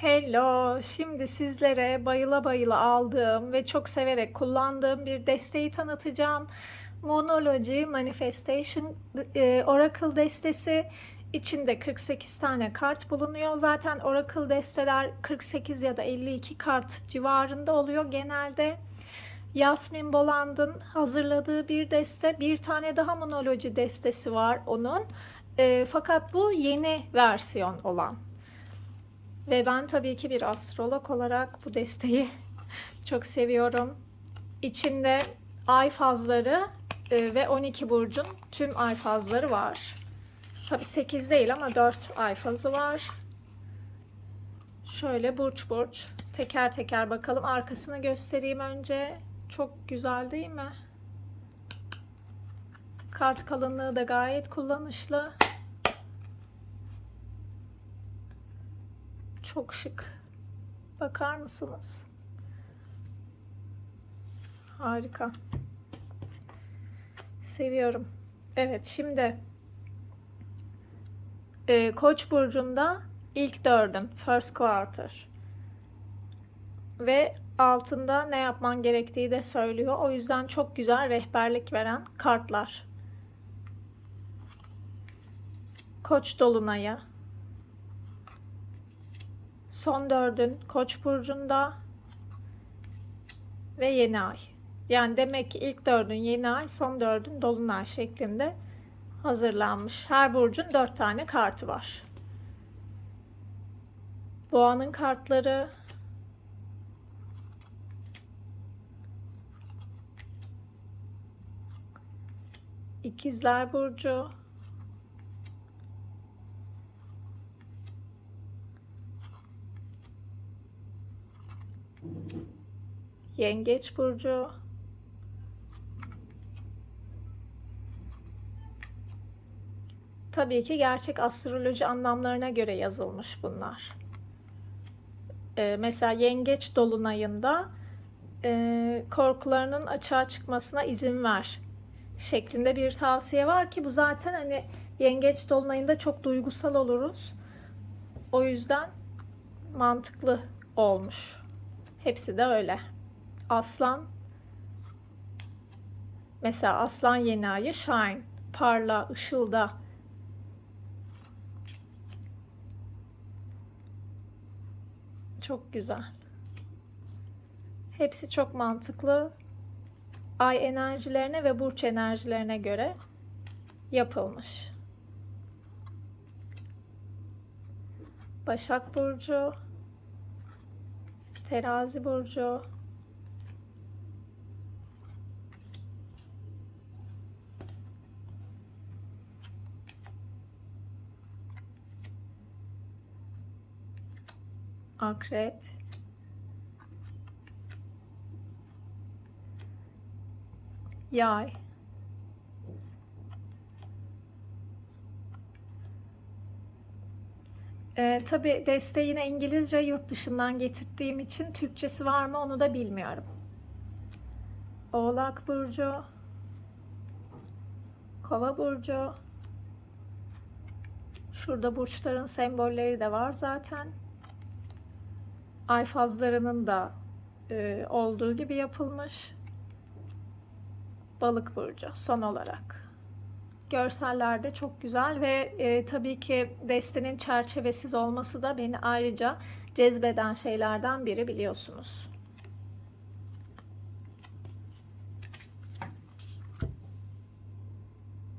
Hello, şimdi sizlere bayıla bayıla aldığım ve çok severek kullandığım bir desteği tanıtacağım. Moonology Manifestation e, Oracle destesi. İçinde 48 tane kart bulunuyor. Zaten Oracle desteler 48 ya da 52 kart civarında oluyor genelde. Yasmin Boland'ın hazırladığı bir deste. Bir tane daha Moonology destesi var onun. E, fakat bu yeni versiyon olan. Ve ben tabii ki bir astrolog olarak bu desteği çok seviyorum. İçinde ay fazları e, ve 12 burcun tüm ay fazları var. Tabii 8 değil ama 4 ay fazı var. Şöyle burç burç teker teker bakalım. Arkasını göstereyim önce. Çok güzel değil mi? Kart kalınlığı da gayet kullanışlı. Çok şık. Bakar mısınız? Harika. Seviyorum. Evet şimdi e, Koç burcunda ilk dördün first quarter ve altında ne yapman gerektiği de söylüyor. O yüzden çok güzel rehberlik veren kartlar. Koç dolunayı, son dördün Koç burcunda ve yeni ay. Yani demek ki ilk dördün yeni ay, son dördün dolunay şeklinde hazırlanmış. Her burcun dört tane kartı var. Boğanın kartları, İkizler burcu, Yengeç burcu. Tabii ki gerçek astroloji anlamlarına göre yazılmış bunlar. Ee, mesela Yengeç dolunayında e, korkularının açığa çıkmasına izin ver şeklinde bir tavsiye var ki bu zaten hani Yengeç dolunayında çok duygusal oluruz. O yüzden mantıklı olmuş. Hepsi de öyle. Aslan. Mesela aslan yeni ayı shine parla ışılda. Çok güzel. Hepsi çok mantıklı. Ay enerjilerine ve burç enerjilerine göre yapılmış. Başak Burcu Terazi burcu. Akrep. Yay. Ee, tabii desteği yine İngilizce yurt dışından getirdiğim için Türkçesi var mı onu da bilmiyorum. Oğlak Burcu, Kova Burcu, şurada burçların sembolleri de var zaten. Ay fazlarının da e, olduğu gibi yapılmış. Balık Burcu son olarak. Görseller de çok güzel ve e, tabii ki destenin çerçevesiz olması da beni ayrıca cezbeden şeylerden biri biliyorsunuz.